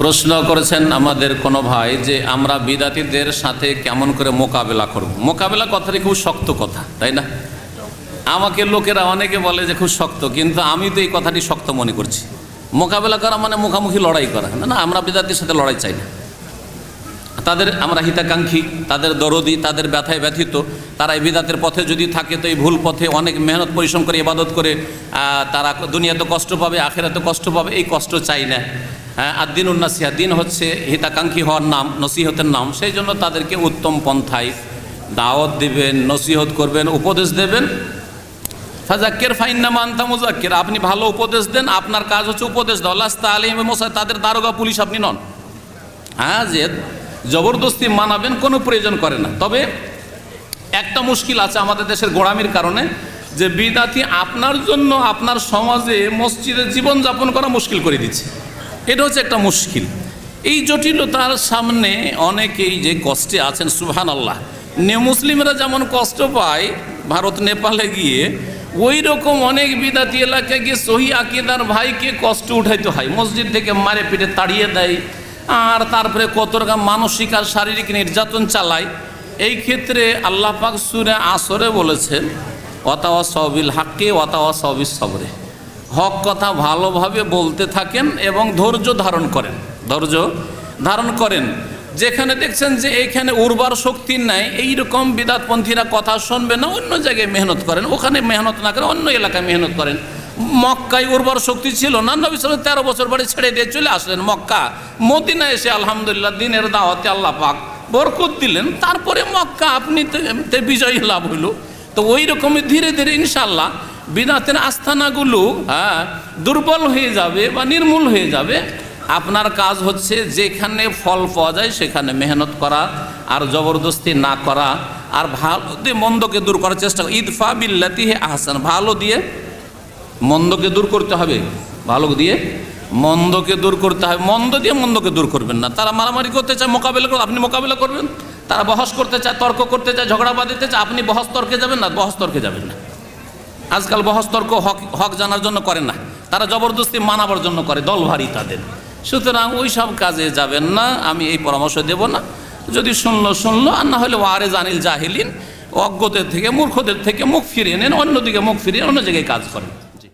প্রশ্ন করেছেন আমাদের কোনো ভাই যে আমরা বিদাতিদের সাথে কেমন করে মোকাবেলা করব। মোকাবেলা কথাটি খুব শক্ত কথা, তাই না? আমাকে লোকেরা অনেকে বলে যে খুব শক্ত, কিন্তু আমি তো এই কথাটি শক্ত মনে করছি। মোকাবেলা করা মানে মুখামুখি লড়াই করা। না আমরা বিদাতির সাথে লড়াই চাই না। তাদের আমরা হিতাকাঙ্ক্ষী, তাদের দরদি, তাদের ব্যথায় ব্যথিত, তারা এই বিদাতের পথে যদি থাকে তো এই ভুল পথে অনেক মেহনত পরিশ্রম করে, ইবাদত করে তারা দুনিয়াতে কষ্ট পাবে, আখেরাতে কষ্ট পাবে, এই কষ্ট চাই না। হ্যাঁ আর দিন উন্নাসিহা দিন হচ্ছে হিতাকাঙ্ক্ষী হওয়ার নাম, নসিহতের নাম, সেই জন্য তাদেরকে উত্তম পন্থায় দাওয়াত দিবেন, নসিহত করবেন, উপদেশ দেবেন। ফাজাক্কের ফাইন্না মান্তা মুজাক্কের আপনি ভালো উপদেশ দেন, আপনার কাজ হচ্ছে উপদেশ দেওয়া লাস্তা আলিম মশাই তাদের দারোগা পুলিশ আপনি নন। হ্যাঁ যে জবরদস্তি মানাবেন কোনো প্রয়োজন করে না। তবে একটা মুশকিল আছে আমাদের দেশের গোড়ামির কারণে, যে বিদাতি আপনার জন্য আপনার সমাজে মসজিদে জীবনযাপন করা মুশকিল করে দিচ্ছে। এটা হচ্ছে একটা মুশকিল। এই জটিলতার সামনে অনেকেই যে কষ্টে আছেন সুহান আল্লাহ নে মুসলিমরা যেমন কষ্ট পায়, ভারত, নেপালে গিয়ে ওই রকম অনেক বিদাতি এলাকায় গিয়ে সহি আকিদার ভাইকে কষ্ট উঠাইতে হয়। মসজিদ থেকে মারে পিঠে তাড়িয়ে দেয় আর তারপরে কত রকম মানসিক আর শারীরিক নির্যাতন চালায়, এই ক্ষেত্রে আল্লাহ পাক সুরে আসরে বলেছেন অতাওয়া সবিল হাক্কে অতাওয়া সবিল সবরে। হক কথা ভালোভাবে বলতে থাকেন এবং ধৈর্য ধারণ করেন। ধৈর্য ধারণ করেন। যেখানে দেখছেন যে এইখানে উর্বর শক্তি নাই, এইরকম বিদাতপন্থীরা কথা শুনবে না, অন্য জায়গায় মেহনত করেন, ওখানে মেহনত না করে অন্য এলাকায় মেহনত করেন। মক্কায় উর্বর শক্তি ছিল না, নবী সাল তেরো বছর বাড়ি ছেড়ে দিয়ে চলে আসলেন মক্কা। মদিনা এসে আলহামদুলিল্লাহ দিনের দাওয়াতে আল্লাহ পাক বরকত দিলেন। তারপরে মক্কা আপনি তো- বিজয়ী লাভ হইল। তো ওই রকমই ধীরে ধীরে ইনশাল্লাহ বিদাতের আস্থানাগুলো হ্যাঁ দুর্বল হয়ে যাবে বা নির্মূল হয়ে যাবে। আপনার কাজ হচ্ছে যেখানে ফল পাওয়া যায় সেখানে মেহনত করা আর জবরদস্তি না করা। আর ভালো দিয়ে মন্দকে দূর করার চেষ্টা ইদফা বিল্লাতি আহসান, ভালো দিয়ে মন্দকে দূর করতে হবে। ভালো দিয়ে মন্দকে দূর করতে হবে। মন্দ দিয়ে মন্দকে দূর করবেন না। তারা মারামারি করতে চায়, মোকাবিলা করবে আপনি মোকাবিলা করবেন। তারা বহস করতে চায়, তর্ক করতে চায়, ঝগড়া বাঁধিতে চায়, আপনি বহস তর্কে যাবেন না, বহস তর্কে যাবেন না। আজকাল বহস তর্ক হক হক জানার জন্য করে না। তারা জবরদস্তি মানাবার জন্য করে, দল ভারী তাদের। সুতরাং ওই সব কাজে যাবেন না, আমি এই পরামর্শ দেব না। যদি শুনলো শুনলো, আর না হলে ওয়ারে জানিল জাহিলিন, অজ্ঞদের থেকে, মূর্খদের থেকে মুখ ফিরিয়ে নেন, অন্যদিকে মুখ ফিরিয়ে অন্য জায়গায় কাজ করেন।